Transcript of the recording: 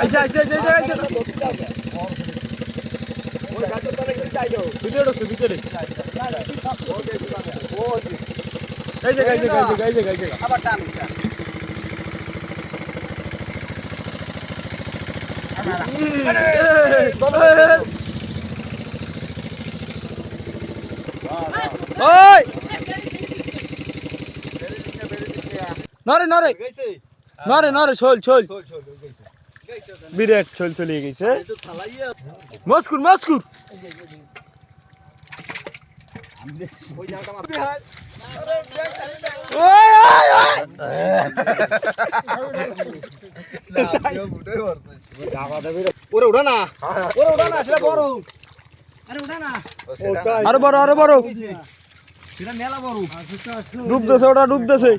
আইসে আইসে আইসে আইসে ভিতরে ঢুকছে ভিতরে এই যে আবার টান ওই নরে নরে নরে নরে শোল শোল। বিরাট শোল চলে গেছে। মস্কুর মস্কুর। ওরে উঠা না ওরে উঠা না সেটা বড়। আরে উঠা না। আরও বড় আরও বড়। সেটা মেলা বড়। ডুবতেছে ওটা ডুবতেছে।